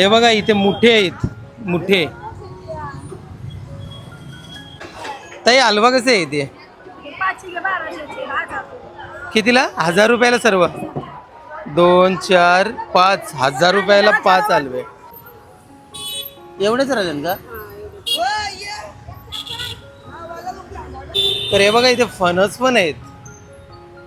हे बघा इथे मुठे आहेत. मुठे. ताई हलवा कसे आहे इथे? कितीला? हजार रुपयाला सर्व. दोन चार पाच. हजार रुपयाला पाच हलवे. एवढेच राजन का? तर हे बघा इथे फणस पण आहेत.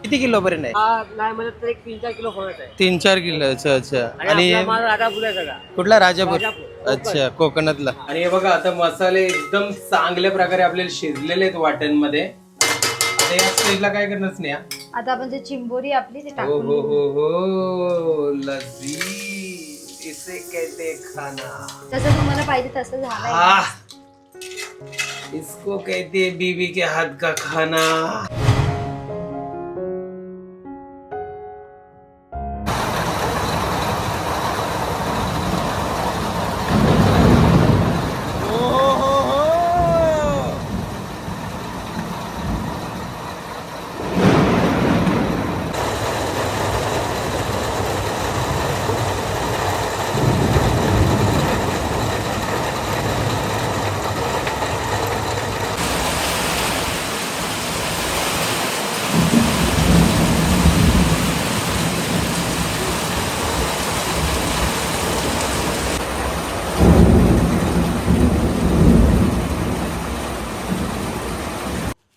किती किलो पर्यंत आहे? हा नाही म्हणजे तर एक तीन चार किलो फळत आहे. तीन चार किलो अच्छा अच्छा. आणि आपला माल राजापूर आहे सगळा. कुठला राजापूर राजापूर. अच्छा कोकणातला. आणि हे बघा आता मसाले एकदम चांगल्या प्रकारे आपल्याला शिजलेले आहेत वाटणमध्ये आता या स्टेजला काय करणार स्नेहा? आता आपण जे चिंबोरी आपली ते हो टाकून हो हो हो. लजीज इसे कहते खाना. जसं तुम्हाला पाहिजे तसं झालंय. आह इसको कहते हैं बीवी के हाथ का खाना.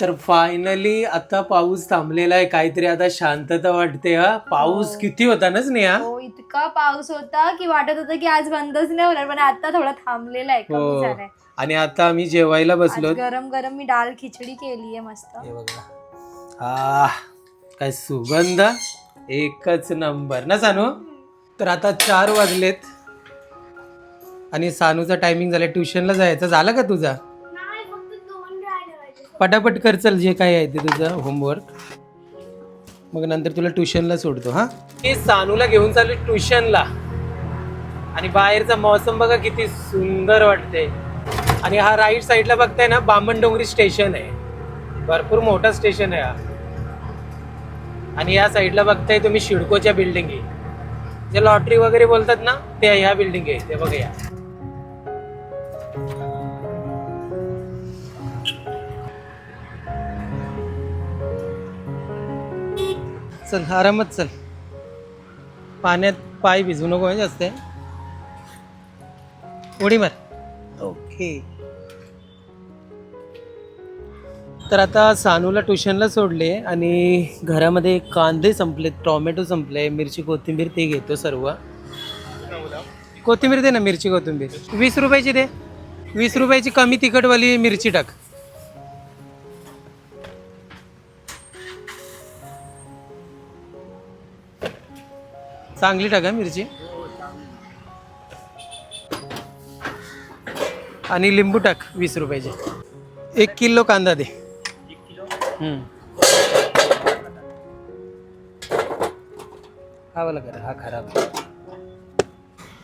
तर फायनली आता पाऊस थांबलेला आहे. काहीतरी आता शांतता वाटते हा. पाऊस किती होता ना स्नेहा? हो इतका पाऊस होता की वाटत होतं की आज बंदच नाही होणार पण आता थोडा थांबलेला आहे हो. झालाय. आणि आता आम्ही जेवायला बसलो. गरम गरम मी डाळ खिचडी केली आहे मस्त. हे बघा. आ काय सुगंध. एकच नंबर. ना सानू? तर आता चार वाजलेत. आणि सानूचा टायमिंग झाला ट्युशनला जायचं. झालं का तुझा? पटापट कर चल जे काय आहे ते तुझं होमवर्क मग नंतर तुला ट्युशनला सोडतो हा? मी सानूला घेऊन चालू ट्युशनला आणि बाहेरचा मौसम बघा किती सुंदर वाटते आणि हा राईट साईडला बघताय ना बामण डोंगरी स्टेशन आहे. भरपूर मोठा स्टेशन आहे हा. आणि या साईडला बघताय तुम्ही शिडकोच्या बिल्डिंग आहे जे लॉटरी वगैरे बोलतात ना त्या ह्या बिल्डिंग आहे. ते बघा या. चल आरामात चल. पाण्यात पाय भिजू नको असते उडी मार. ओके. तर आता सानूला ट्युशनला सोडले आणि घरामध्ये कांदे संपलेत टोमॅटो संपले मिरची कोथिंबीर ते घेतो सर्व. कोथिंबीर दे ना मिरची कोथिंबीर. वीस रुपयाची दे. वीस रुपयाची कमी तिखटवाली मिरची टाक. चांगली टाका मिरची. आणि लिंबू टाक वीस रुपयाचे. एक किलो कांदा दे. हम्म. हा वाला करा हा खराब.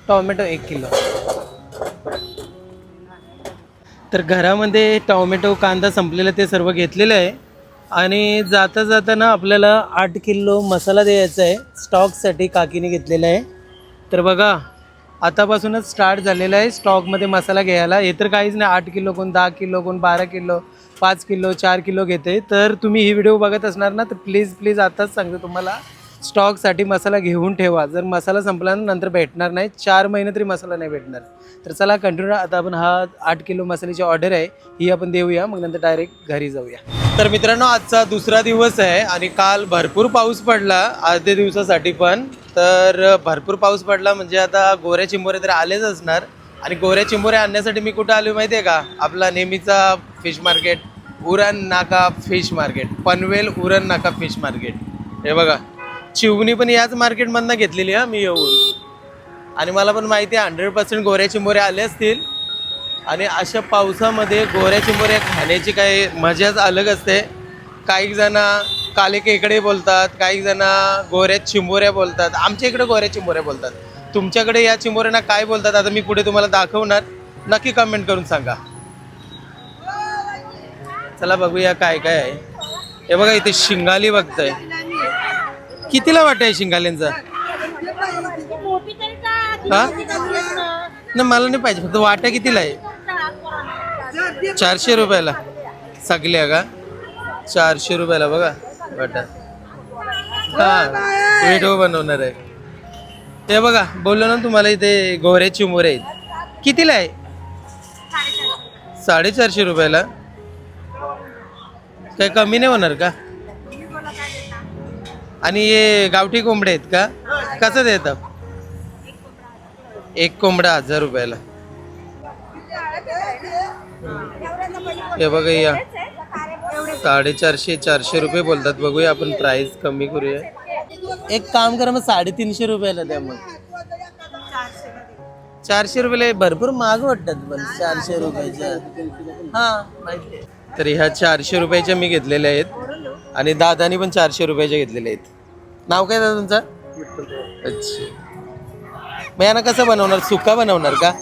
टॉमॅटो एक किलो. तर घरामध्ये टॉमॅटो कांदा संपलेला ते सर्व घेतलेलं आहे. आणि जाता जाताना आपल्याला आठ किलो मसाला द्यायचा आहे. स्टॉकसाठी काकीने घेतलेला आहे. तर बघा आतापासूनच स्टार्ट झालेला आहे स्टॉकमध्ये मसाला घ्यायला. हे तर काहीच नाही आठ किलो कोण दहा किलो कोण बारा किलो पाच किलो चार किलो घेते. तर तुम्ही ही व्हिडिओ बघत असणार ना तर प्लीज प्लीज आताच सांगतो तुम्हाला. स्टॉकसाठी मसाला घेऊन ठेवा. जर मसाला संपला नंतर भेटणार नाही. चार महिने तरी मसाला नाही भेटणार. तर चला कंटिन्यू आता आपण हा आठ किलो मसाल्याची ऑर्डर आहे. ही आपण देऊया. मग नंतर डायरेक्ट घरी जाऊया. तर मित्रांनो आजचा दुसरा दिवस आहे आणि काल भरपूर पाऊस पडला अर्ध्या दिवसासाठी पण. तर भरपूर पाऊस पडला म्हणजे आता गोऱ्या चिंबोरे तर आलेच असणार. आणि गोऱ्या चिंबोरे आणण्यासाठी मी कुठं आलो माहिती आहे का? आपला नेहमीचा फिश मार्केट उरण नाका फिश मार्केट पनवेल उरण नाका फिश मार्केट हे बघा. चिवणी पण याच मार्केटमधनं घेतलेली हा मी येऊन. आणि मला पण माहिती आहे हंड्रेड पर्सेंट गोऱ्या चिंबोरे आले असतील. आणि अशा पावसामध्ये गोऱ्या चिंबोऱ्या खाण्याची काही मजाच अलग असते. काही जण काले केकडे बोलतात काही जण गोऱ्या चिंबोऱ्या बोलतात. आमच्या इकडे गोऱ्या चिंबोऱ्या बोलतात. तुमच्याकडे या चिंबोऱ्यांना काय बोलतात आता मी पुढे तुम्हाला दाखवणार. नक्की कमेंट करून सांगा. चला बघूया काय काय आहे. हे बघा इथे शिंगाली बघतंय. कितीला वाटत आहे शिंगाल्यांचा हा? नाही मला नाही पाहिजे फक्त वाटा कितीला आहे? चारशे रुपयाला. सगळ्या का? चारशे रुपयाला बघा वाटा. हा व्हिडिओ बनवणार आहे. ते बघा बोललो ना तुम्हाला इथे गोरे चिंबोरे आहेत. कितीला आहे? साडेचारशे रुपयाला. काही कमी नाही होणार का? आणि हे गावठी कोंबडे आहेत का? कसं देतं एक कोंबडा हजार रुपयाला. हे बघा या. साडेचारशे चारशे रुपये बोलतात. बघूया आपण प्राइस कमी करूया. एक काम करा मग साडेतीनशे रुपयाला द्या मग. चारशे रुपयाला भरपूर महाग वाटतात पण चारशे रुपयाच्या हा. तर ह्या चारशे रुपयाच्या मी घेतलेल्या आहेत. आणि दादानी पण चारशे रुपयाच्या घेतलेल्या आहेत. नाव काय दादा तुमचं? अच्छा. मग यांना कसं बनवणार? सुका बनवणार का?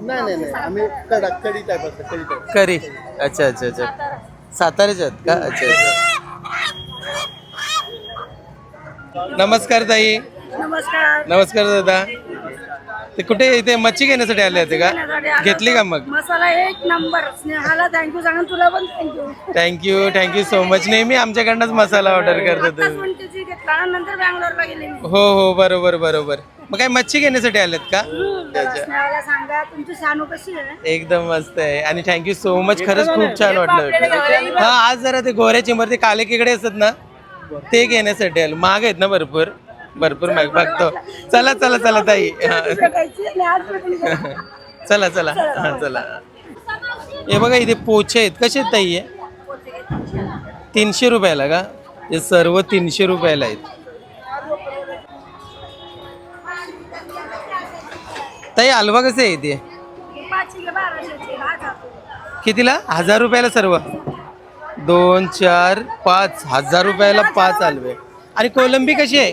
नाही नाही नाही. आम्ही कडक कडी टाईप असतं कडी टाईप करी अच्छा अच्छा अच्छा. साताऱ्याच्या आहेत का? अच्छा अच्छा. नमस्कार ताई. नमस्कार. नमस्कार दादा. ते कुठे इथे मच्छी घेण्यासाठी आले होते का? घेतली का मग? मसाला एक नंबर. स्नेहाला थँक्यू सांगा तुला पण thank you thank you thank you so much नेहमी आमच्याकडनंच मसाला ऑर्डर करतो तुम्ही नंतर बँगलोरला गेले मी. हो हो बरोबर बरोबर. मग काय मच्छी घेण्यासाठी आलेत का? जरा स्नेहाला सांगा तुमची शानू कशी आहे? एकदम मस्त आहे. आणि थँक्यू सो मच खरंच खूप छान वाटलं हा आज जरा ते गोऱ्या चिंबर ते काले किकडे असतात ना ते घेण्यासाठी आलो. महाग आहेत ना भरपूर. भरपूर महाग बघतो चला चला चला ताई. चला चला हा चला. हे बघा इथे पोचे आहेत. कसे आहेत ताई हे? तीनशे रुपयाला का? हे सर्व तीनशे रुपयाला आहेत. ताई हलवा कसे आहे हजार. कितीला? हजार रुपयाला सर्व. दोन चार पाच. हजार रुपयाला पाच हलवे. आणि कोलंबी कशी आहे?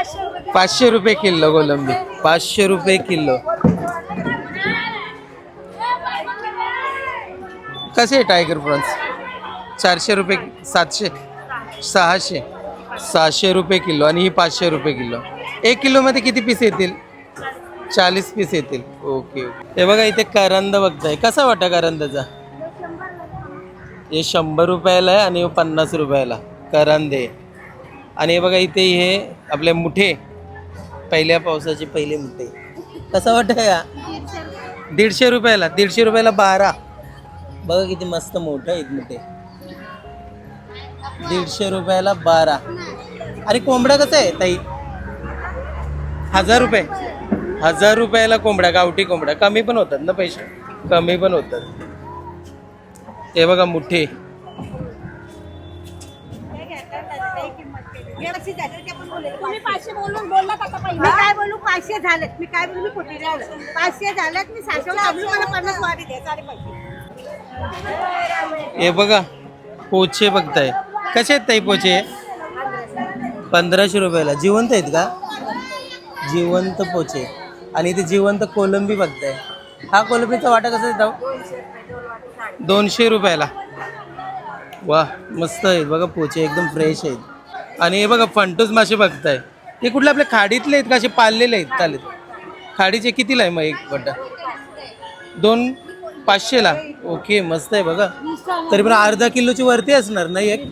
पाचशे रुपये किलो. कोलंबी पाचशे रुपये किलो. कसे आहे टायगर प्रॉन्स? चारशे रुपये सातशे? सहाशे? सहाशे रुपये किलो आणि ही पाचशे रुपये किलो. एक किलोमध्ये किती पीस येतील? चाळीस पीस येतील. ओके ओके हे बघा इथे करंद बघताय. कसा वाटा करंदाचा? हे शंभर रुपयाला आहे आणि पन्नास रुपयाला. करंदे आणि हे बघा इथे हे आपले मुठे. पहिल्या पावसाचे पहिले मुठे. कसं वाटतं का? दीडशे रुपयाला दीडशे रुपयाला बारा. बघा किती मस्त मोठं आहेत मुठे. दीडशे रुपयाला बारा. अरे कोंबडा कसा आहे ताई? हजार रुपये. हजार रुपयाला कोंबडा गावठी कोंबडा. कमी पण होतात ना पैसे? कमी पण होतात. हे बघा मुठे. तुम्ही पाचशे बोलून बोललात आता पहिले. मी काय बोलू? पाचशे झालेत. मी काय बोलू? बोलत. पाचशे झालेत मी सातशे अजून मला पन्नास वाढी द्या साडेपाचशे हे बघा पोचे बघताय. कसे आहेत ताई पोचे? पंधराशे रुपयाला. जिवंत आहेत का? जिवंत पोचे. आणि इथे जिवंत कोलंबी बघताय. हा कोलंबीचा वाटा कसा देतो दोनशे रुपयाला. वा मस्त आहेत बघा पोचे एकदम फ्रेश आहेत. आणि हे बघा फंटूस मासे बघताय. हे कुठले आपल्या खाडीतले आहेत का असे पाळलेले आहेत? चालेल. खाडीचे कितीला आहे मग एक बड्डा? दोन पाचशेला? ओके मस्त आहे बघा. तरी पण अर्धा किलोची वरती असणार नाही एक?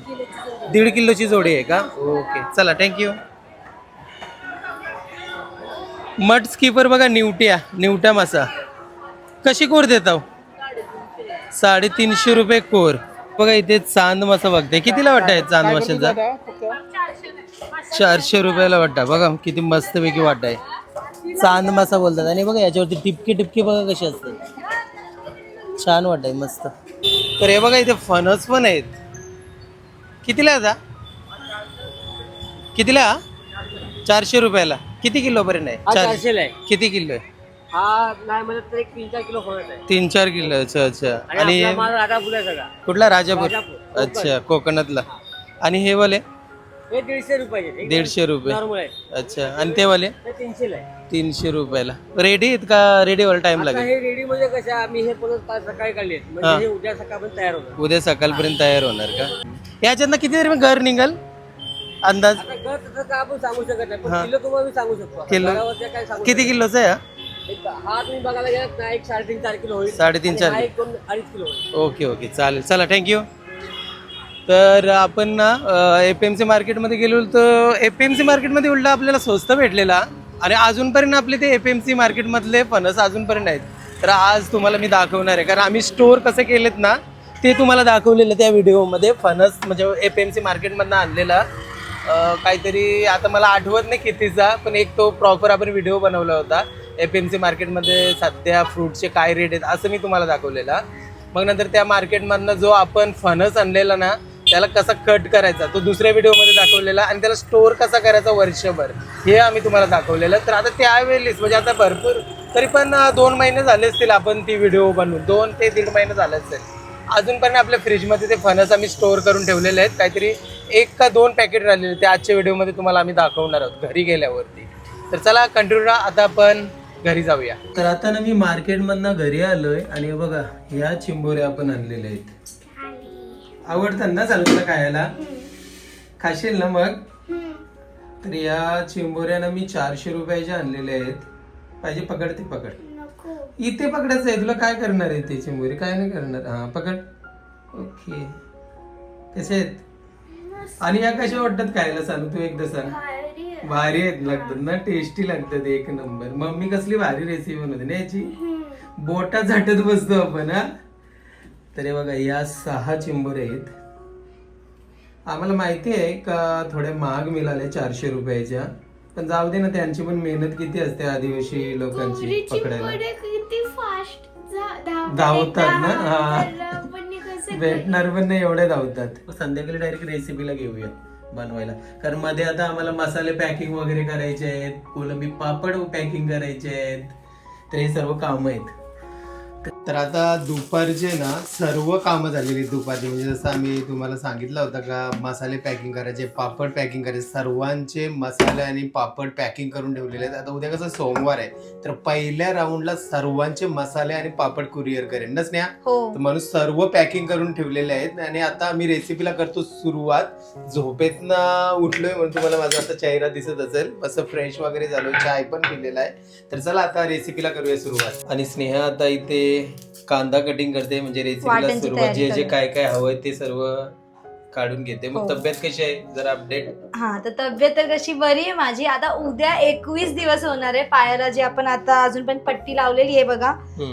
दीड किलोची जोडी आहे का? ओके चला थँक्यू मट स्कीपर बघा निवट्या निवट्या मासा. कशी कोर देता हो? साडेतीनशे रुपये कोर. बघा इथे चांद मासा बघते. कितीला वाटा आहे चांद माशाचा चारशे रुपयाला वाटा बघा किती मस्तपैकी वाटा आहे. चांद मासा बोलतात. आणि बघा याच्यावरती टिपके टिपके बघा कसे असतात. छान वाटाय मस्त. तर हे बघा इथे फणस पण आहेत. कितीला आहे आता? कितीला? चारशे रुपयाला. किती किलो पर्यंत आहे चार चारशेला आहे. किती किलो आहे? हा नाही म्हणत तर एक तीन चार किलो फणस आहे. तीन चार किलो अच्छा अच्छा. आणि आणि आपला माल राधापूर आहे सगळा. कुठला? राजापूर. राजापूर, अच्छा कोकणातला. आणि हे वाले? हे दीडशे रुपयाचे दीडशे रुपये. नॉर्मल आहे अच्छा आणि ते वाले? हे आहे तीनशे रुपयाला. रेडी आहेत का? रेडीवर टाइम आता लागेल? हे रेडी म्हणजे कशा आम्ही हे परत सकाळी काढले. म्हणजे हे. उद्या सकाळपर्यंत तयार होतं उद्या सकाळपर्यंत तयार होणार का? याच्यातनं किती तरी घर निघाल? अंदाज? आता घर तसं का आपण सांगू शकत नाही. पण किलो तुम्हाला मी सांगू शकतो. आता किलो? घरावरच्या काय सांगू किती किलोचं आहे हा? शकत एक हा तुम्ही बघायला गेलात ना एक साडेतीन चार किलो होईल. साडेतीन आणि चार हा एक दोन अडीच किलो होईल. Okay okay. चालेल. चला थँक्यू तर आपण ना एफ एम सी मार्केटमध्ये गेलो तर एफ एम सी मार्केटमध्ये उलटा आपल्याला स्वस्त भेटलेला आणि अजूनपर्यंत आपले ते एफ एम सी मार्केटमधले फणस अजूनपर्यंत आहेत. तर आज तुम्हाला मी दाखवणार आहे. कारण आम्ही स्टोअर कसे केलेत ना ते तुम्हाला दाखवलेलं त्या व्हिडिओमध्ये फणस म्हणजे एफ एम सी मार्केटमधनं आणलेला. अं, काहीतरी आता मला आठवत नाही कितीचा पण एक तो प्रॉपर आपण व्हिडिओ बनवला होता. एफ एम सी मार्केटमध्ये सध्या फ्रूटचे काय रेट आहेत असं मी तुम्हाला दाखवलेला. मग नंतर त्या मार्केटमधनं जो आपण फणस आणलेला ना त्याला कसा कट करायचा तो दुसऱ्या व्हिडिओमध्ये दाखवलेला आणि त्याला स्टोअर कसा करायचा वर्षभर हे आम्ही तुम्हाला दाखवलेलं. तर आता त्यावेळेस म्हणजे आता भरपूर तरी पण दोन महिने झाले असतील आपण ती व्हिडिओ बनवून. दोन ते दीड महिने झाले असतील अजूनपर्यंत आपल्या फ्रीजमध्ये ते फणस आम्ही स्टोअर करून ठेवलेले आहेत. काहीतरी एक का दोन पॅकेट राहिलेले ते आजच्या व्हिडिओमध्ये तुम्हाला आम्ही दाखवणार आहोत घरी गेल्यावरती. तर चला कंटिन्यू राहा. आता आपण घरी जाऊया. तर आता ना मी मार्केटमधनं घरी आलोय आणि बघा ह्या चिंबोऱ्या आपण आणलेल्या आहेत. आवडतात ना चालू तुला खायला? खाशील ना मग? तर या चिंबोऱ्या मी चारशे रुपयाच्या आणलेल्या आहेत. पाहिजे पकड ते पकड. इथे पकडायचं आहे तुला काय करणार आहे ते चिंबोरी? काय नाही करणार? हा पकड. ओके. कसे आहेत? आणि या कशा वाटतात खायला? सांग तू एकदा सांग. भारी आहेत लागतात ना टेस्टी लागतात एक नंबर मम्मी कसली भारी रेसिपी बनवते ना याची? बोटा झाटत बसतो आपण हा? तर हे बघा या सहा चिंबोरे आहेत. आम्हाला माहिती आहे का थोड्या महाग मिळाल्या चारशे रुपयाच्या. पण जाऊ दे ना त्यांची पण मेहनत किती असते आदिवासी लोकांची पकडायला. किती फास्ट धावतात ना हा. भेटणार पण नाही एवढ्या धावतात. संध्याकाळी डायरेक्ट रेसिपीला घेऊया बनवायला. कारण मध्ये आता आम्हाला मसाले पॅकिंग वगैरे करायचे आहेत कोलंबी पापड पॅकिंग करायचे आहेत. तर हे सर्व कामं आहेत. तर आता दुपारचे ना सर्व कामं झालेली दुपारची. म्हणजे जसं आम्ही तुम्हाला सांगितलं होतं का मसाले पॅकिंग करायचे पापड पॅकिंग करायचे. सर्वांचे मसाले आणि पापड पॅकिंग करून ठेवलेले आहेत. आता उद्या कसं सोमवार आहे. तर पहिल्या राऊंडला सर्वांचे मसाले आणि पापड कुरिअर करेन. ना स्नेहा? हो. तर म्हणून सर्व पॅकिंग करून ठेवलेले आहेत. आणि आता आम्ही रेसिपीला करतो सुरुवात. झोपेतनं उठलोय म्हणून तुम्हाला माझा आता चेहरा दिसत असेल. मस्त फ्रेश वगैरे झालो चाय पण पिलेला आहे. तर चला आता रेसिपीला करूया सुरुवात. आणि स्नेहा आता इथे कांदा कटिंग करते म्हणजे रेसिपीला वाटणची सुरुवात तयारी जे जे करूया. काय काय हवंय ते सर्व काढून घेते. मग हो. तब्येत कशी आहे? जरा अपडेट हा तर तब्येत तर कशी बरी आहे माझी. आता उद्या एकवीस दिवस होणार आहे पायाला जे आपण आता अजून पण पट्टी लावलेली आहे बघा.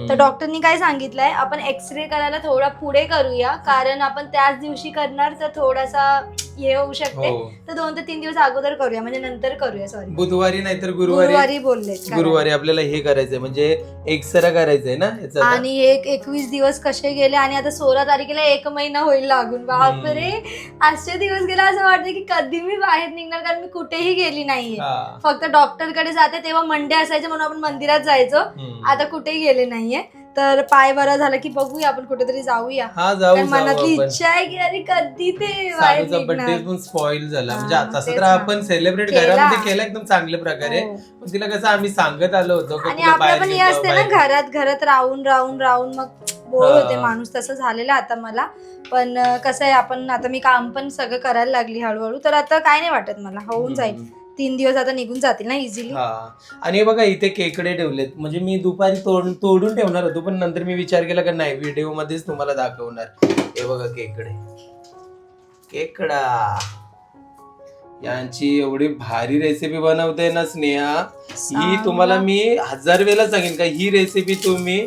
तर डॉक्टरनी काय सांगितलंय आपण एक्सरे करायला थोडा पुढे करूया. कारण आपण त्याच दिवशी करणार तर थोडासा हे होऊ शकते. हो. तर दोन ते तीन दिवस अगोदर करूया म्हणजे नंतर करूया सॉरी बुधवारी नाहीतर गुरुवारी गुरुवारी बोलले गुरुवारी आपल्याला हे करायचंय म्हणजे एक्सरा करायचंय ना याचा आता? आणि एक एकवीस दिवस कसे गेले आणि आता सोळा तारखेला एक महिना होईल लागून. बापरे! आजचे दिवस गेला असं वाटतं की कधी मी बाहेर निघणार कारण मी कुठेही गेली नाहीये. हा. फक्त डॉक्टरकडे जाते तेव्हा मंडे असायचे म्हणून आपण मंदिरात जायचो. हम्म. आता कुठेही गेले नाहीये. तर पाय बरा झाला की बघूया आपण कुठेतरी जाऊया हा जाऊ कारण मनातली इच्छा आहे की अरे कधी ते बाहेर सानूचा बर्थडे निघणार. पण स्पॉइल झाला हा, म्हणजे आता तेच तर ना. आपण सेलिब्रेट केला. घरामध्ये केला एकदम चांगल्या प्रकारे हो. पण तिला कसं आम्ही सांगत आलो होतो की आणि तुला आपलं बाहेर पण हे असते ना बाहेर घरात घरात राहून राहून राहून मग बोर हा. होते माणूस तसं झालेलं आता मला पण अं, कसं आहे आपण आता मी काम पण सगळं करायला लागली हळूहळू तर आता काय नाही वाटत मला होऊन जाईल हम्म. तीन दिवस आता निघून जातील ना इझिली हा. आणि हे बघा इथे केकडे ठेवलेत. म्हणजे मी दुपारी तोडून तोडून ठेवणार होतो पण नंतर मी विचार केला की नाही व्हिडिओ मध्येच तुम्हाला दाखवणार. हे बघा केकडे. केकडा. यांची एवढी भारी रेसिपी बनवते ना स्नेहा. ही. तुम्हाला मी हजार वेळा सांगेन का ही रेसिपी तुम्ही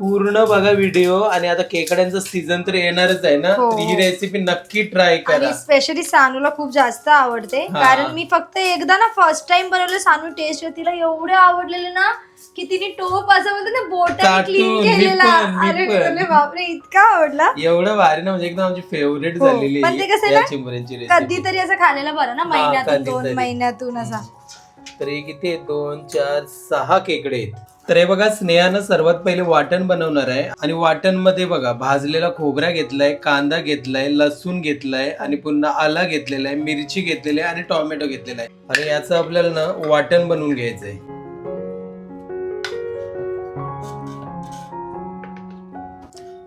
पूर्ण बघा व्हिडिओ आणि आता केकड्यांचा सीझन तर येणारच आहे ना हो. तर ही रेसिपी नक्की ट्राय करा आणि स्पेशली सानूला खूप जास्त आवडते हा. कारण मी फक्त एकदा ना फर्स्ट टाइम बनवलं सानू टेस्ट तिला एवढे आवडलेले ना की तिने टोप असं बोलतो ना बोटाने चाटून, क्लीन मी केलेला पण, मी अरे पण. बोलले, बापरे इतका आवडला एवढं भारी ना म्हणजे एकदम आमची फेवरेट हो, झालेली पण ते कसं आहे ना, या चिंबऱ्यांची रेसिपी कधीतरी असं खाण्याला बरं ना महिन्यातून दोन कधीतरी. महिन्यातून असा तर हे किती? दोन चार सहा केकडे आहेत तर हे बघा स्नेहानं सर्वात पहिले वाटण बनवणार आहे. आणि वाटणमध्ये बघा भाजलेला खोबरा घेतलाय कांदा घेतलाय लसूण घेतलाय आणि पुन्हा आला घेतलेला आहे मिरची घेतलेली आहे आणि टोमॅटो घेतलेला आहे. आणि याचं आपल्याला ना वाटण बनवून घ्यायचंय.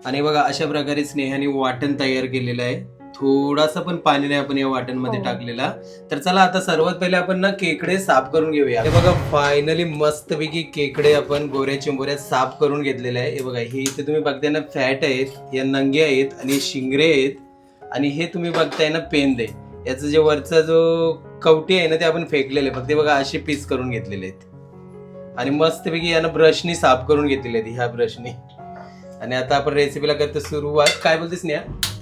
आणि बघा अशा प्रकारे स्नेहाने वाटण तयार केलेलं आहे. थोडासा पण पाणी नाही आपण या वाटणमध्ये हो. टाकलेला. तर चला आता सर्वात पहिले आपण ना केकडे साफ करून घेऊया. हे बघा फायनली मस्तपैकी केकडे आपण गोऱ्या चिंबोऱ्या साफ करून घेतलेले आहे. हे बघा हे इथे तुम्ही बघताय ना फॅट आहेत या नंगे आहेत आणि शिंगरे आहेत. आणि हे तुम्ही बघताय ना पेंदे. याचं जे वरचा जो कवटी आहे ना ते आपण फेकलेले. फक्त बघा असे पीस करून घेतलेले आहेत. आणि मस्तपैकी यानं ब्रशनी साफ करून घेतलेले आहेत ह्या ब्रशनी आणि आता आपण रेसिपीला करतो सुरुवात. काय बोलतेस नेहा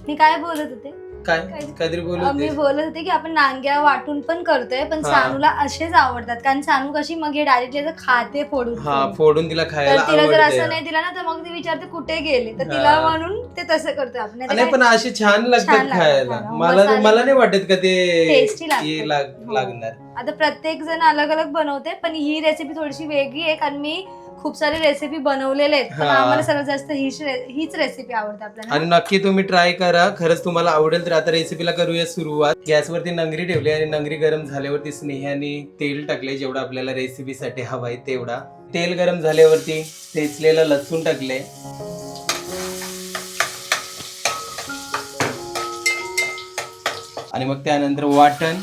मी काय बोलत होते? काय? काहीतरी बोलत अं, मी होतीस? बोलत होते की आपण नांग्या वाटून पण करतोय पण हा. सानूला असेच आवडतात कारण सानू कशी मग हे डायरेक्टली खाते फोडून हा फोडून. तिला तर खायला तिला जर असं आवडते नाही दिला ना तर मग ती विचारते कुठे गेले तर तिला हा. म्हणून ते तसं करतोय आपण काय- पण असे छान लागतात लागतात खायला. मला मसाले- मला नाही वाटत का ते Tasty लागतात. हे लाग- हो. लागणार आता प्रत्येक जण अलग अलग बनवते पण ही रेसिपी थोडीशी वेगळी आहे कारण मी खूप सारी रेसिपी बनवलेले आहेत. पण हा. आम्हाला सर्वात जास्त हीच रे- हीच रेसिपी आवडते आपल्याला. आणि नक्की तुम्ही ट्राय करा. खरंच तुम्हाला आवडेल तर आता रेसिपीला करूया सुरुवात. गॅसवरती नंगरी ठेवली आणि नंगरी गरम झाल्यावरती स्नेहाने तेल टाकले जेवढं आपल्याला रेसिपीसाठी हवं आहे तेवढा. तेल गरम झाल्यावरती ठेचलेलं लसूण टाकले आणि मग त्यानंतर वाटण.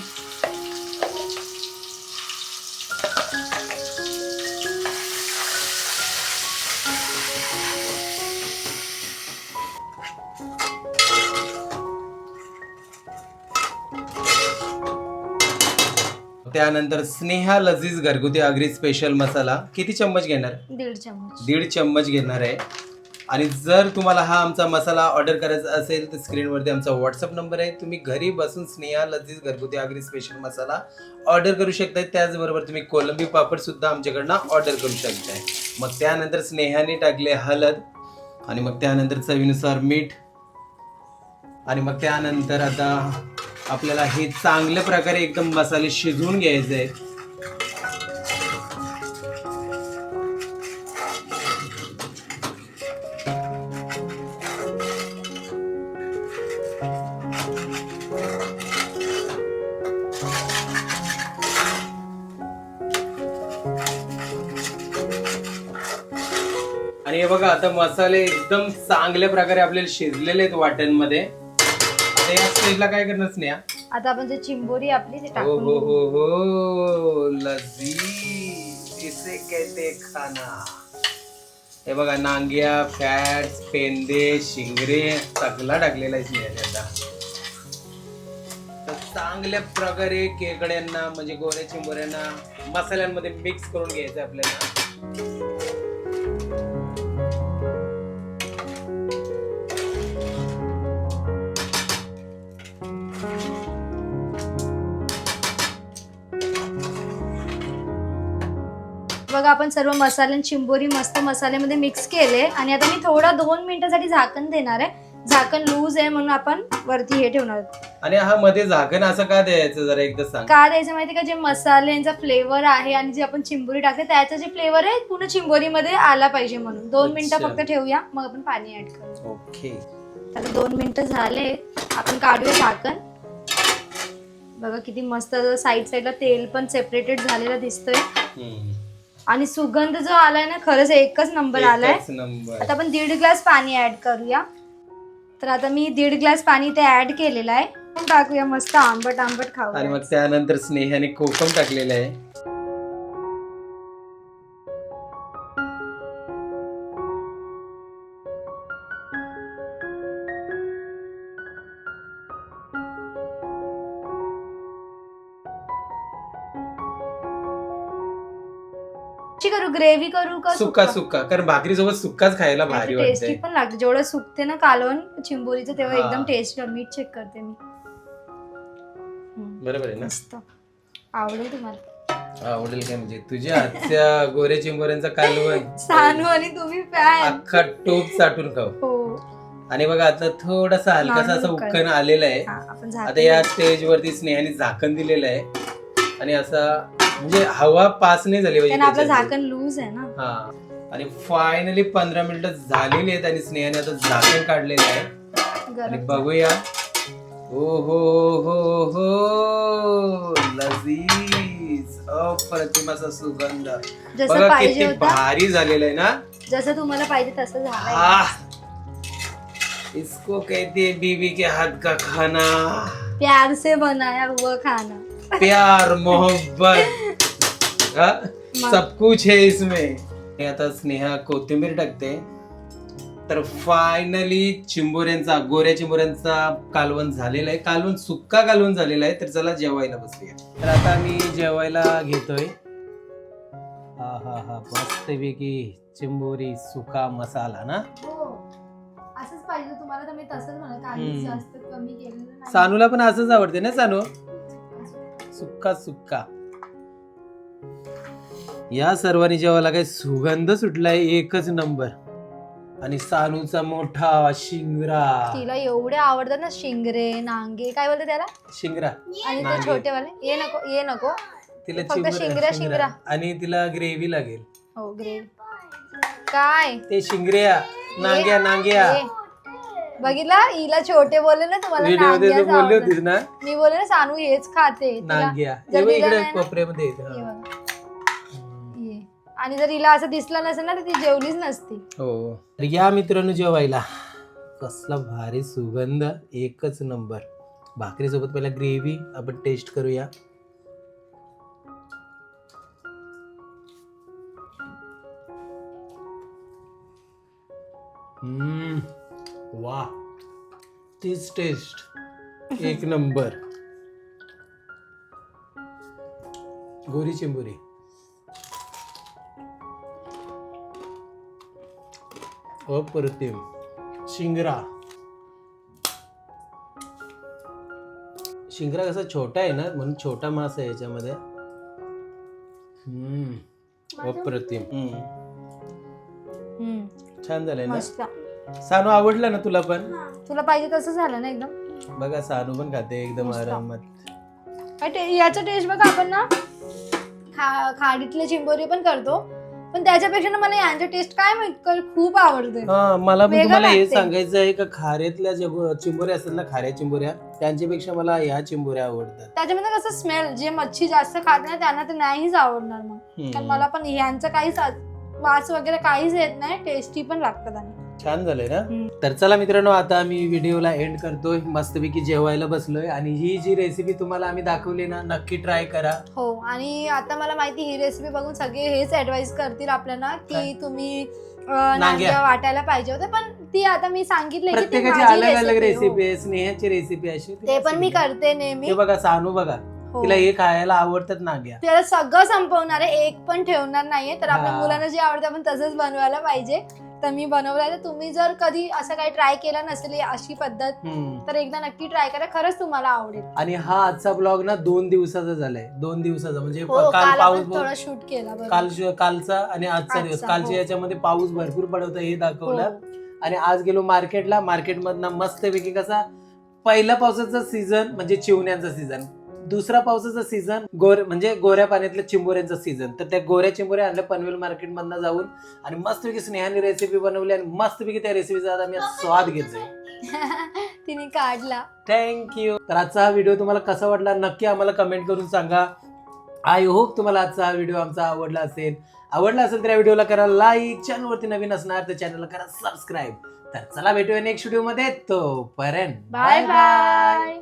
त्यानंतर स्नेहा लजीज घरगुती आगरी स्पेशल मसाला. किती चम्मच घेणार? दीड चम्मच. दीड चम्मच घेणार आहे. आणि जर तुम्हाला हा आमचा मसाला ऑर्डर करायचा असेल तर स्क्रीनवरती आमचा व्हॉट्सअप नंबर आहे. तुम्ही घरी बसून स्नेहा लजीज घरगुती आगरी स्पेशल मसाला ऑर्डर करू शकताय. त्याचबरोबर तुम्ही कोलंबी पापड सुद्धा आमच्याकडनं ऑर्डर करू शकताय. मग त्यानंतर स्नेहाने टाकले हळद आणि मग त्यानंतर चवीनुसार मीठ. आणि मग त्यानंतर आता आपल्याला हे चांगल्या प्रकारे एकदम मसाले शिजवून घ्यायचे आहेत. आणि हे बघा आता मसाले एकदम चांगल्या प्रकारे आपल्याला शिजलेले आहेत वाटणमध्ये या स्टेजला काय करणार स्नेहा? आता आपण जे चिंबोरी आपली ते हो टाकून हो. हो हो. लजीज इसे कहते खाना. हे बघा नांग्या फॅट्स पेंदे शिंगरे सगळा टाकलेला आहे स्नेहाने आता. तर चांगल्या प्रकारे केकड्यांना म्हणजे गोऱ्या चिंबोऱ्यांना मसाल्यांमध्ये मिक्स करून घ्यायचं आहे आपल्याला. आपण सर्व मसाले चिंबोरी मस्त मसाल्यामध्ये मिक्स केले. आणि आता मी थोडा दोन मिनिटासाठी झाकण देणार आहे. झाकण लूज आहे म्हणून आपण वरती हे ठेवणार आहोत. आणि हा मध्ये झाकण असं का द्यायचं जरा एकदा सांग. का द्यायचं माहिती का? जे मसाल्यांचा फ्लेवर आहे आणि जे आपण चिंबोरी टाकते त्याचा जे फ्लेवर आहे पूर्ण चिंबोरीमध्ये आला पाहिजे म्हणून. दोन मिनिटं अच्छा. फक्त ठेवूया मग आपण पाणी ऍड करू. ओके. आता दोन मिनिटं झाले. आपण काढूया झाकण. बघा किती मस्त साईड साईडला तेल पण सेपरेटेड झालेलं दिसतंय. हम्म. आणि सुगंध जो आलाय ना खरंच एकच नंबर आलाय. एकच नंबर आता आपण दीड ग्लास पाणी ऍड करूया. तर आता मी दीड ग्लास पाणी ते ऍड केलेलं आहे. टाकूया मस्त आंबट आंबट खाऊ आणि मग त्यानंतर स्नेहाने कोकम टाकलेलं आहे. ग्रेव्ही करू का सुक्का सुक्का कारण भाकरी सोबत सुक्काच खायला भारी टेस्टी वाटते पण लागते. जेवढं सुकते ना कालवण चिंबोरीचं तेव्हा हा. एकदम टेस्ट मीठ चेक करते मी. हम्म, बरोबर आहे ना? मस्त. आवडेल तुम्हाला. आवडेल काय म्हणजे? तुझ्या आजच्या गोरे चिंबोऱ्यांचा कालवण. सानू आणि तुम्ही फॅन अख्खा टोप साठून खाऊ. हो. आणि बघा आता थोडासा हलकासा असं उकळ. उक्कन आलेला आहे. हा, आपण आता झाकण. या स्टेज वरती स्नेहाने झाकण दिलेलं आहे. आणि असा म्हणजे हवा पास नाही झाली पाहिजे कारण आपलं. झाकण लूज आहे ना. हा. आणि फायनली पंधरा मिनिटं झालेली आहेत आणि स्नेहाने आता झाकण काढलेलं आहे. आणि गरम बघूया. हो हो हो हो. लजीज. अप्रतिम असा सुगंध. जसं बघा पाहिजे किती होता. भारी झालेलं आहे ना. जसं तुम्हाला पाहिजे तसं झालंय. आह. इसको कहते हैं बीवी के हाथ का खाना. प्यार से बनाया हुआ खाना. प्यार मोहब्बत. हा? सब कुछ है इसमें। हे आता स्नेहा कोथिंबीर टाकते. तर फायनली चिंबोऱ्यांचा गोऱ्या चिंबोऱ्यांचा कालवण झालेला आहे. कालवण सुक्का कालवण झालेला आहे. तर चला जेवायला बसूया. तर आता मी जेवायला घेतोय. हा हा हा. मस्तपैकी चिंबोरी सुका मसाला ना? हो. असंच पाहिजे तुम्हाला तर मी तसंच म्हणा. काहीच हम्म. जास्त कमी केलेलं नाही. सानूला पण असंच आवडते ना सानू? सुक्का सुक्का. या सर्वांनी जेवायला काही सुगंध सुटलाय एकच नंबर. आणि सानूचा मोठा शिंगरा. तिला एवढे आवडतात ना शिंगरे नांगे काय बोलते त्याला? शिंगरा. आणि ते नांगे. छोटेवाले. ये नको ये नको. तिला फक्त शिंगरा, शिंगरा. आणि तिला ग्रेव्ही लागेल. हो ग्रेव्ही. काय? ते शिंगऱ्या. नांग्या नांग्या. ये. बघितला? हिला छोटे बोलले ना तुम्हाला व्हिडिओमध्ये नांग्याच तू बोलली आवडतात. होतीस ना? मी बोलले ना सानू हेच खाते. तिला- नांग्या. जर हे बघ दिलं इकडे नाही ना- कोपऱ्यामध्ये. आहेत, ये हा. बघा. आणि जर हिला असं दिसलं नसेल ना तर ती जेवलीच नसती. हो. तर या मित्रांनो जेवायला. कसला भारी सुगंध. एकच नंबर. भाकरीसोबत पहिला ग्रेव्ही आपण टेस्ट करूया. हम्म. वा. तीच टेस्ट एक नंबर. गोरी चिंबोरी. अप्रतिम. शिंगरा. शिंगरा कसा छोटा आहे ना म्हणून छोटा मास आहे याच्यामध्ये. हम्म. अप्रतिम. हम्म. हम्म, छान झालंय ना? मस्त. सानू आवडला ना तुला पण? तुला पाहिजे तसं झालं ना एकदम? बघा सानू पण खाते एकदम मस्त. आरामात. काय याचा टेस्ट बघा आपण ना खा खाडीतले चिंबोरी पण करतो. पण त्याच्यापेक्षा ना मला यांचा टेस्ट काय माहीत? खूप आवडते हा मला पण वेगळं तुम्हाला हे लागते. सांगायचं आहे का खाऱ्यातल्या ज्या गो- चिंबोऱ्या असतात ना खाऱ्या चिंबोऱ्या त्यांच्यापेक्षा मला ह्या चिंबोऱ्या आवडतात. त्याच्यामध्ये कसं स्मेल जे मच्छी जास्त खात नाही त्यांना ते नाहीच आवडणार मग. कारण. मला पण यांचं काहीच आ- वास वगैरे काहीच येत नाही टेस्टी पण लागतात आणि. छान झालंय ना. तर चला मित्रांनो आता आम्ही व्हिडिओला एंड करतोय मस्तपैकी जेवायला बसलोय आणि ही जी रेसिपी तुम्हाला आम्ही दाखवली ना नक्की ट्राय करा हो आणि आता मला माहिती ही रेसिपी बघून सगळे हेच ऍडवाइस करतील आपल्याला? की तुम्ही नांग्या वाटायला पाहिजे होते पण ती आता मी सांगितलं की ती प्रत्येकाची माझी अलग अलग रेसिपी आहे स्नेहाची रेसिपी अशी. ते पण मी करते नेहमी हे बघा सानू बघा हो. तिला हे खायला आवडतात नाग्या त्याला सगळं संपवणार आहे एक पण ठेवणार नाहीये तर आपल्या हा. मुलांना जे आवडतं आपण तसंच बनवायला पाहिजे तर मी बनवलंय. तर तुम्ही जर कधी असं काही ट्राय केलं नसेल अशी पद्धत हम्म. तर एकदा नक्की ट्राय करा. खरंच तुम्हाला आवडेल. आणि हा आजचा ब्लॉग ना दोन दिवसाचा झालाय. दोन दिवसाचा. म्हणजे हो काल काल पाऊस आपण थोडा शूट केला बरोबर. काल कालचा आणि आजचा दिवस. आजचा, कालच्या हो. याच्यामध्ये पाऊस भरपूर पडत होता हे दाखवलं. हो. आणि आज गेलो मार्केटला मार्केटमधनं मस्तपैकी कसा पहिला पावसाचा सीझन म्हणजे चिवण्यांचा सीझन दुसरा पावसाचा सीझन गोर म्हणजे गोऱ्या पाण्यातल्या चिंबोऱ्यांचा सीझन तर त्या गोऱ्या चिंबोऱ्या आणल्या पनवेल मार्केटमधनं जाऊन आणि मस्तपैकी स्नेहाने रेसिपी बनवली आणि मस्तपैकी त्या रेसिपीचा आता मी स्वाद घेतोय तिने काढला. थँक्यू तर आजचा हा व्हिडिओ तुम्हाला कसा वाटला नक्की आम्हाला कमेंट करून सांगा. आय होप तुम्हाला आजचा हा व्हिडिओ आमचा आवडला असेल. आवडला असेल तर या व्हिडिओला करा लाईक चॅनलवरती नवीन असणार तर चॅनलला करा सबस्क्राईब तर चला भेटूया नेक्स्ट व्हिडिओमध्ये. तोपर्यंत बाय बाय